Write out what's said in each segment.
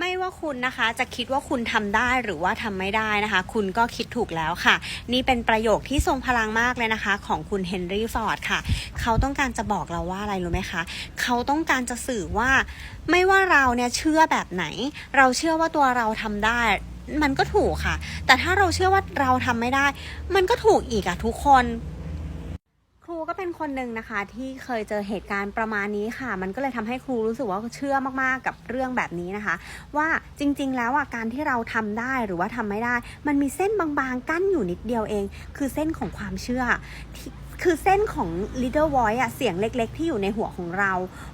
ไม่ว่าคุณนะคะจะคิดว่าคุณทำได้หรือว่าทำไม่ได้นะคะ คุณก็คิดถูกแล้วค่ะ นี่เป็นประโยคที่ทรงพลังมากเลยนะคะ ของคุณเฮนรี่ฟอร์ดค่ะ เขาต้องการจะบอกเราว่าอะไรรู้ไหมคะเขาต้องการจะสื่อว่า ไม่ว่าเราเนี่ยเชื่อแบบไหน เราเชื่อว่าตัวเราทำได้มันก็ถูกค่ะ แต่ถ้าเราเชื่อว่าเราทำไม่ได้ มันก็ถูกอีกอะทุกคน ก็เป็นคนหนึ่งนะคะ ที่เคยเจอเหตุการณ์ประมาณนี้ค่ะ มันก็เลยทำให้ครูรู้สึกว่าเชื่อมากๆกับเรื่องแบบนี้นะคะ ว่าจริง ๆ แล้วอะการที่เราทำได้หรือว่าทำไม่ได้ มันมีเส้นบางๆกั้นอยู่นิดเดียวเอง คือเส้นของความเชื่อที่คือเส้นของ little voice อะเสียงเล็ก ๆ ที่อยู่ในหัวของเรา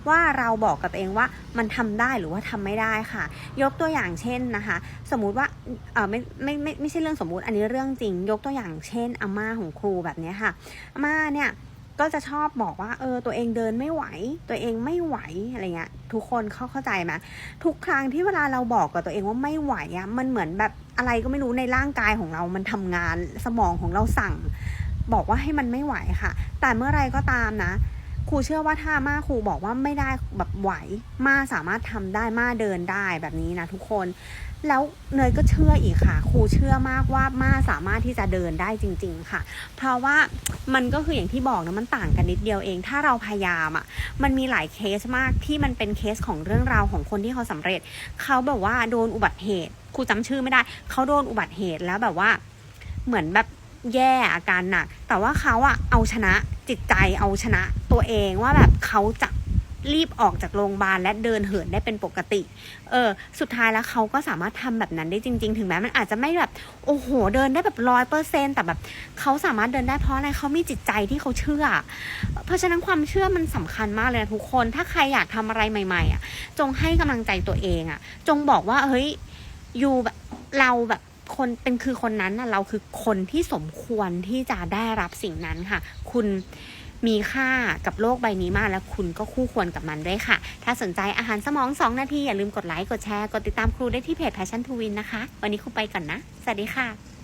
ว่าเราบอกกับเองว่ามันทำได้หรือว่าทำไม่ได้ค่ะ ยกตัวอย่างเช่นนะคะ สมมุติว่าเออไม่ไม่ไม่ไม่ใช่เรื่องสมมุติอันนี้เรื่องจริง ยกตัวอย่างเช่นอาม่าของครูแบบนี้ค่ะอาม่าเนี่ย ก็จะชอบบอกว่าเออตัวเองเดินไม่ไหว ตัวเองไม่ไหวอะไรเงี้ยทุกคนเข้าเข้าใจไหมทุกครั้งที่เวลาเราบอกกับตัวเองว่าไม่ไหวอะมันเหมือนแบบอะไรก็ไม่รู้ในร่างกายของเรามันทำงานสมองของเราสั่ง บอกว่าให้มันไม่ไหวค่ะ แต่เมื่อไรก็ตามนะ ครูเชื่อว่าถ้ามาครูบอกว่าไม่ได้แบบไหว มาสามารถทำได้มาเดินได้แบบนี้นะทุกคน แล้วเนยก็เชื่ออีกค่ะ ครูเชื่อมากว่ามาสามารถที่จะเดินได้จริง ๆ ค่ะ เพราะว่ามันก็คืออย่างที่บอกนะมันต่างกันนิดเดียวเอง ถ้าเราพยายามอะ มันมีหลายเคสมากที่มันเป็นเคสของเรื่องราวของคนที่เขาสำเร็จ เขาแบบว่าโดนอุบัติเหตุ ครูจำชื่อไม่ได้ เขาโดนอุบัติเหตุแล้วแบบว่า เหมือนแบบแย่อาการหนัก แต่ว่าเขาอะเอาชนะ จิตใจเอาชนะตัวเองว่าแบบเขาจะรีบออกจากโรงพยาบาลและเดินเหินได้เป็นปกติ เออ สุดท้ายแล้วเขาก็สามารถทำแบบนั้นได้จริง ๆ ถึงแม้มันอาจจะไม่แบบโอ้โหเดินได้แบบร้อยเปอร์เซ็นแต่แบบเขาสามารถเดินได้เพราะอะไรเขามีจิตใจที่เขาเชื่อ เพราะฉะนั้นความเชื่อมันสำคัญมากเลยนะทุกคน ถ้าใครอยากทำอะไรใหม่ๆอะ จงให้กำลังใจตัวเองอะ จงบอกว่าเฮ้ยอยู่แบบเราแบบ คนเป็นคือคนนั้นนะเราคือคนที่สมควรที่จะได้รับสิ่งนั้นค่ะ คุณมีค่ากับโลกใบนี้มากและคุณก็คู่ควรกับมันด้วยค่ะ ถ้าสนใจอาหารสมอง 2 นาที อย่าลืมกดไลค์ กดแชร์ กดติดตามครูได้ที่เพจ Passion to Win นะคะ วันนี้ครูไปก่อนนะ สวัสดีค่ะ